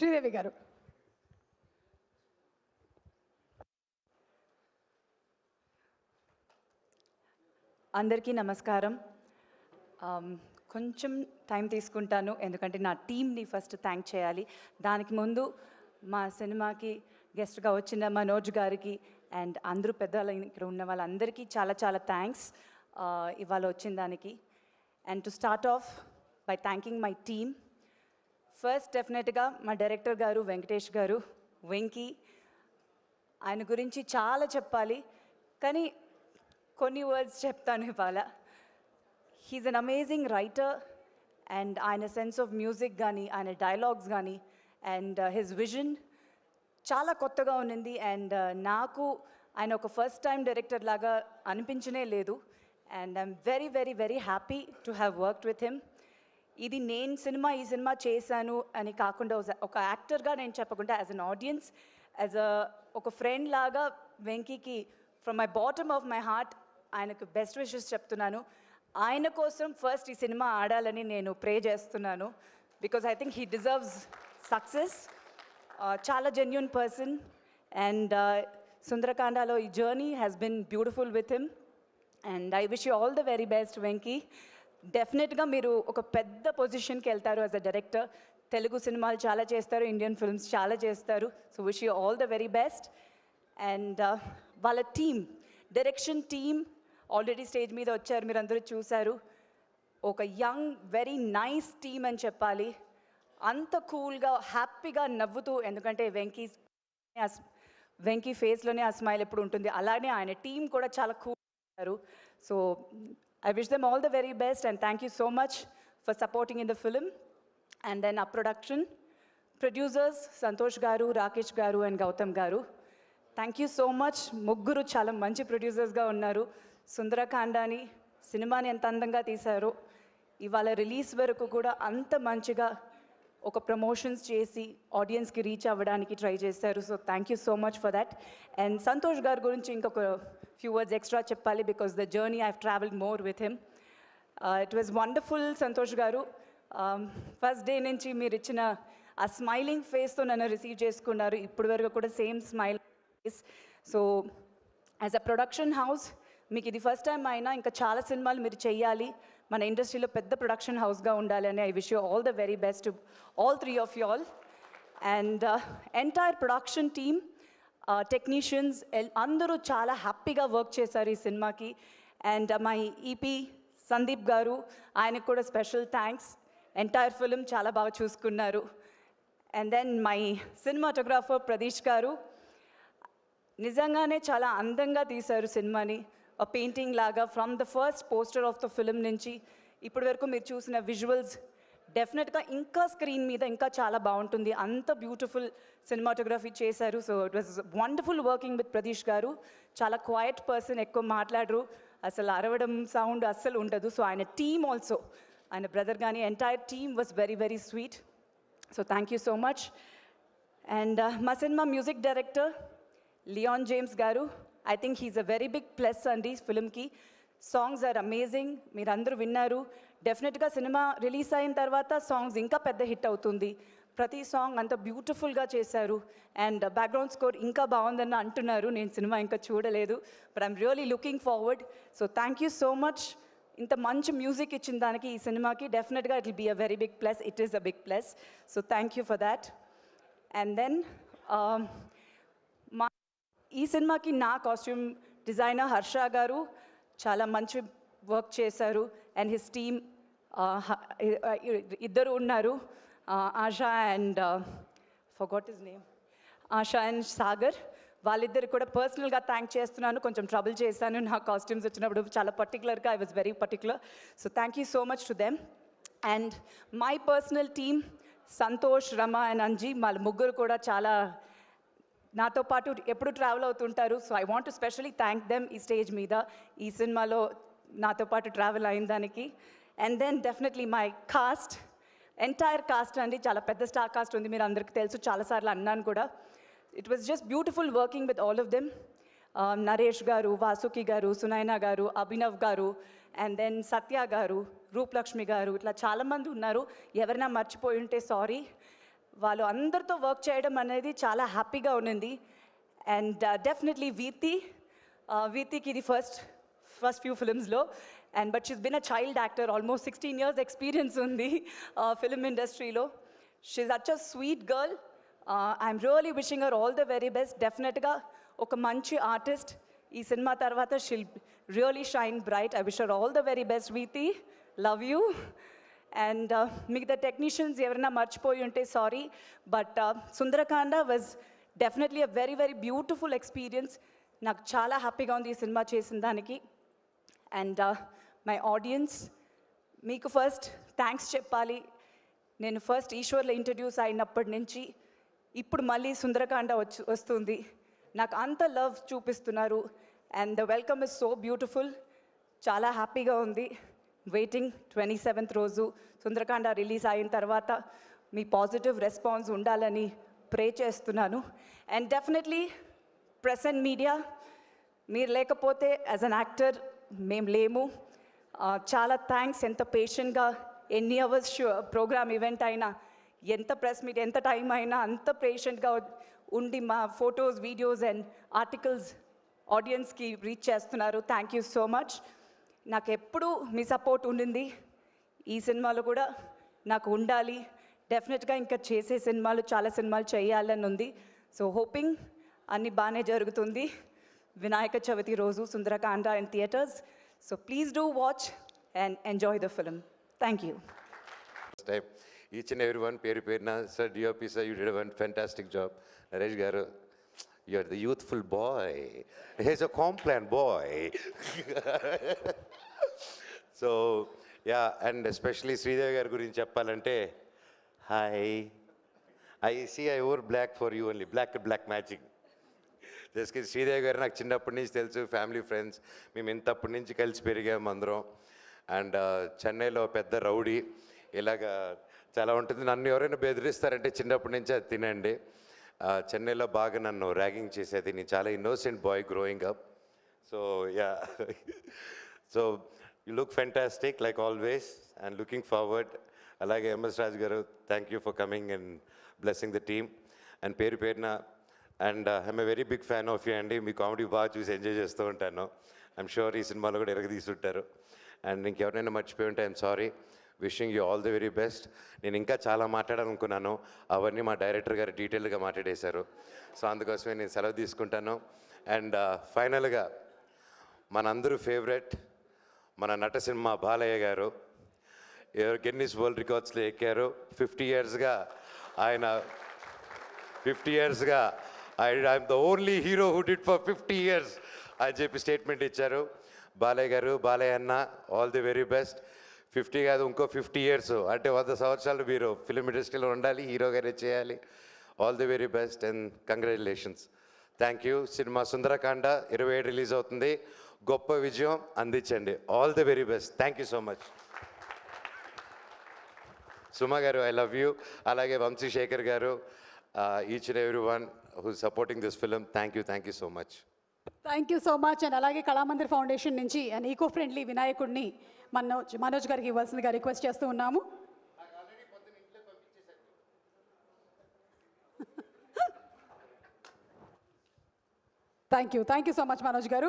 శ్రీదేవి గారు. అందరికీ నమస్కారం. కొంచెం టైం తీసుకుంటాను ఎందుకంటే నా టీంని ఫస్ట్ థ్యాంక్ చేయాలి. దానికి ముందు మా సినిమాకి గెస్ట్గా వచ్చిన మనోజ్ గారికి అండ్ అందరూ పెద్దలు ఇక్కడ ఉన్న వాళ్ళందరికీ చాలా చాలా థ్యాంక్స్ ఇవాళ వచ్చిన దానికి. And to start off by thanking my team first డెఫినెట్గా మా డైరెక్టర్ గారు వెంకటేష్ గారు వెంకీ ఆయన గురించి చాలా చెప్పాలి. కానీ కొన్ని వర్డ్స్ చెప్తాను ఇవాళ. He's an amazing writer and ఆయన సెన్స్ ఆఫ్ మ్యూజిక్ కానీ ఆయన డైలాగ్స్ కానీ అండ్ హిజ్ విజన్ చాలా కొత్తగా ఉన్నింది. అండ్ uh, నాకు ఆయన ఒక ఫస్ట్ టైం డైరెక్టర్ లాగా అనిపించనే లేదు. And I'm very very very happy to have worked with him ఇది నేను సినిమా ఈ సినిమా చేశాను అని కాకుండా ఒక- యాక్టర్గా నేను చెప్పకుండా as an audience as a ఒక ఫ్రెండ్ లాగా వెంకీకి from my bottom of my heart ఆయనకు బెస్ట్ విషెస్ చెప్తున్నాను. ఆయన కోసం ఫస్ట్ ఈ సినిమా ఆడాలని నేను ప్రే చేస్తున్నాను because I think he deserves success చాలా జెన్యున్ పర్సన్ అండ్ సుందరకాండలో ఈ journey has been beautiful with him and I wish you all the very best Venky. డెఫినెట్గా మీరు ఒక పెద్ద పొజిషన్కి వెళ్తారు యాజ్ అ డైరెక్టర్ తెలుగు సినిమాలు చాలా చేస్తారు ఇండియన్ ఫిల్మ్స్ చాలా చేస్తారు. So wish you all the very best and వాళ్ళ team direction team already stage మీద వచ్చారు మీరు అందరూ చూశారు. ఒక యంగ్ వెరీ నైస్ టీమ్ అని చెప్పాలి. అంత కూల్గా హ్యాపీగా నవ్వుతూ ఎందుకంటే వెంకీ వెంకీ ఫేస్లోనే ఆ స్మైల్ ఎప్పుడు ఉంటుంది. అలానే ఆయన టీం కూడా చాలా cool so I wish them all the very best and thank you so much for supporting in the film and then uh production producers Santosh garu Rakesh garu and Gautam గారు thank you so much ముగ్గురు చాలా మంచి ప్రొడ్యూసర్స్గా ఉన్నారు. సుందరకాండాని సినిమాని ఎంత అందంగా తీశారో ఇవాళ release వరకు కూడా అంత మంచిగా ఒక ప్రమోషన్స్ చేసి ఆడియన్స్కి రీచ్ అవ్వడానికి ట్రై చేశారు. So thank you so much for that and Santosh గారి గురించి ఇంకొక ఫ్యూ వర్డ్స్ ఎక్స్ట్రా చెప్పాలి because the journey I travelled more with him it was wonderful Santosh garu. Um, first day నుంచి మీరు ఇచ్చిన ఆ స్మైలింగ్ ఫేస్తో నన్ను రిసీవ్ చేసుకున్నారు. ఇప్పటి వరకు కూడా same smile face so as a production house మీకు ఇది ఫస్ట్ టైం అయినా ఇంకా చాలా సినిమాలు మీరు చేయాలి మన ఇండస్ట్రీలో పెద్ద ప్రొడక్షన్ హౌస్గా ఉండాలి అని I wish you all the very best all three of you all and entire production team technicians అందరూ చాలా హ్యాపీగా వర్క్ చేశారు ఈ సినిమాకి. అండ్ మై ఈపీ సందీప్ గారు ఆయనకు కూడా స్పెషల్ థ్యాంక్స్. ఎంటైర్ ఫిలిం చాలా బాగా చూసుకున్నారు. And then my cinematographer Pradeesh garu నిజంగానే చాలా అందంగా తీశారు సినిమాని. పెయింటింగ్ లాగా from the first poster of the film నుంచి ఇప్పటి వరకు మీరు చూసిన విజువల్స్ డెఫినెట్గా ఇంకా స్క్రీన్ మీద ఇంకా చాలా బాగుంటుంది. అంత బ్యూటిఫుల్ సినిమాటోగ్రఫీ చేశారు. So it was wonderful working with Pradeesh garu. చాలా క్వైట్ పర్సన్ ఎక్కువ మాట్లాడరు. అసలు అరవడం సౌండ్ అస్సలు ఉండదు. సో ఆయన టీమ్ ఆల్సో ఆయన బ్రదర్ కానీ entire team was very very sweet so thank you so much and మా cinema music director Leon James garu. I think he's a very big plus అండి ఫిల్మ్కి సాంగ్స్ ఆర్ అమేజింగ్ మీరు అందరూ విన్నారు. డెఫినెట్గా cinema release అయిన తర్వాత సాంగ్స్ ఇంకా పెద్ద హిట్ అవుతుంది. ప్రతి సాంగ్ అంత బ్యూటిఫుల్గా చేశారు. అండ్ బ్యాక్గ్రౌండ్ స్కోర్ ఇంకా బాగుందని అంటున్నారు. నేను సినిమా ఇంకా చూడలేదు. But I'm really looking forward so thank you so much ఇంత మంచి మ్యూజిక్ ఇచ్చిన దానికి ఈ సినిమాకి డెఫినెట్గా it will be a very big plus it is a big plus so thank you for that and then మా ఈ సినిమాకి నా కాస్ట్యూమ్ డిజైనర్ హర్ష గారు చాలా మంచి వర్క్ చేశారు. అండ్ హిస్ టీమ్ ఇద్దరు ఉన్నారు. Asha and forgot his name Asha and Sagar. వాళ్ళిద్దరు కూడా పర్సనల్గా థ్యాంక్ చేస్తున్నాను. కొంచెం ట్రబుల్ చేశాను. నా కాస్ట్యూమ్స్ వచ్చినప్పుడు చాలా పర్టికులర్గా I was very particular so thank you so much to them and my personal team Santosh Rama and Anji వాళ్ళ ముగ్గురు కూడా చాలా నాతో పాటు ఎప్పుడు ట్రావెల్ అవుతుంటారు. So I want to specially thank them ఈ స్టేజ్ మీద. ఈ సినిమాలో నాతో పాటు ట్రావెల్ అయిన దానికి. And then definitely my cast entire cast అండి. చాలా పెద్ద స్టార్ కాస్ట్ ఉంది. మీరు అందరికీ తెలుసు. చాలాసార్లు అన్నాను కూడా. It was just beautiful working with all of them Naresh garu Vasuki garu Sunaina గారు అభినవ్ గారు అండ్ దెన్ సత్య గారు రూపలక్ష్మి గారు ఇట్లా చాలామంది ఉన్నారు. ఎవరైనా మర్చిపోయి ఉంటే సారీ వాళ్ళు అందరితో వర్క్ చేయడం అనేది చాలా హ్యాపీగా ఉన్నింది. అండ్ డెఫినెట్లీ వీతి వీతికి ఇది ఫస్ట్ ఫస్ట్ ఫ్యూ ఫిలిమ్స్లో and but she's been a child actor almost sixteen years experience ఉంది ఫిల్మ్ ఇండస్ట్రీలో she's such a sweet girl I'm really wishing her all the very best డెఫినెట్గా ఒక మంచి ఆర్టిస్ట్ ఈ cinema తర్వాత she'll really shine bright I wish her all the very best Vriti love you and మిగతా technicians ఎవరైనా మర్చిపోయి ఉంటే sorry but Sundarakanda was definitely a very very beautiful experience నాకు చాలా హ్యాపీగా ఉంది ఈ సినిమా చేసిన దానికి. అండ్ మై ఆడియన్స్ మీకు ఫస్ట్ థ్యాంక్స్ చెప్పాలి. నేను ఫస్ట్ ఈశ్వర్లో ఇంట్రడ్యూస్ అయినప్పటి నుంచి ఇప్పుడు మళ్ళీ సుందరకాండ వచ్చి వస్తుంది. నాకు అంత లవ్ చూపిస్తున్నారు. And the welcome is so beautiful చాలా హ్యాపీగా ఉంది. వెయిటింగ్ ట్వంటీ సెవెంత్ రోజు సుందరకాండ రిలీజ్ అయిన తర్వాత మీ పాజిటివ్ రెస్పాన్స్ ఉండాలని ప్రే చేస్తున్నాను. And definitely press and media మీరు లేకపోతే యాజ్ అన్ యాక్టర్ మేము లేము. చాలా థ్యాంక్స్ ఎంత పేషెంట్గా ఎన్ని అవర్స్ ప్రోగ్రామ్ ఈవెంట్ అయినా ఎంత ప్రెస్ మీట్ ఎంత టైం అయినా అంత పేషెంట్గా ఉండి మా ఫొటోస్ వీడియోస్ అండ్ ఆర్టికల్స్ ఆడియన్స్కి రీచ్ చేస్తున్నారు. థ్యాంక్ యూ సో మచ్ నాకు ఎప్పుడూ మీ సపోర్ట్ ఉండింది. ఈ సినిమాలో కూడా నాకు ఉండాలి. డెఫినెట్గా ఇంకా చేసే సినిమాలు చాలా సినిమాలు చేయాలని ఉంది. సో హోపింగ్ అన్నీ బాగానే జరుగుతుంది. వినాయక చవితి రోజు Sundarakanda and theatres so please do watch and enjoy the film thank you time each and every one పేరు పేరున sir DOP sir you did one fantastic job Naresh garu you are the youthful boy he's a Complan boy so ya and especially Sridevi గారి గురించి చెప్పాలంటే hi I see I over block for you only block block magic just Sridevi garu నాకు చిన్నప్పటి నుంచి తెలుసు family friends మేము ఇంతప్పటి నుంచి కలిసి పెరిగాము అందరం. అండ్ uh, చెన్నైలో పెద్ద రౌడీ. ఇలాగా చాలా ఉంటుంది. నన్ను ఎవరైనా బెదిరిస్తారంటే చిన్నప్పటి నుంచి అది తినండి. చెన్నైలో బాగా నన్ను ర్యాగింగ్ చేసేది. నేను చాలా innocent boy growing up so ya so you look fantastic like always and looking forward అలాగే MS Raju garu thank you for coming and blessing the team and పేరు పేరున and I'm a very big fan of you అండి మీ comedy బాగా చూసి enjoy చేస్తూ ఉంటాను. I'm sure ఈ సినిమాలో కూడా ఎరగ ఉంటారు అండ్ ఇంకెవరైనా మర్చిపోయి ఉంటే I'm sorry wishing you all the very best నేను ఇంకా చాలా మాట్లాడాలనుకున్నాను. అవన్నీ మా డైరెక్టర్ గారు డీటెయిల్గా మాట్లాడేశారు. సో అందుకోసమే నేను సెలవు తీసుకుంటాను. అండ్ uh, ఫైనల్గా మనందరూ ఫేవరెట్ మన నట సినిమా బాలయ్య గారు. ఎవరు గిన్నిస్ వరల్డ్ రికార్డ్స్లో ఎక్కారు. ఫిఫ్టీ ఇయర్స్గా ఆయన ఫిఫ్టీ ఇయర్స్గా I I'm the only hero who did for fifty years అని చెప్పి స్టేట్మెంట్ ఇచ్చారు. బాలయ్య గారు బాలయ్య అన్న all the very best fifty కాదు ఇంకో ఫిఫ్టీ ఇయర్స్ అంటే వంద సంవత్సరాలు మీరు ఫిలిం ఇండస్ట్రీలో ఉండాలి హీరోగానే చేయాలి. All the very best and congratulations thank you cinema Sundarakanda ఇరవై ఏడు రిలీజ్ అవుతుంది. గొప్ప విజయం అందించండి. All the very best thank you so much Suma garu I love you అలాగే Vamsi Shekhar garu each and every one who supporting this film thank you thank you so much thank you so much and అలాగే Kalamandir foundation నుంచి and eco friendly వినాయకుడిని మనోజ్ మనోజ్ గారికి ఇవ్వాల్సిందిగా request చేస్తూ ఉన్నాము. Thank you thank you so much Manoj garu.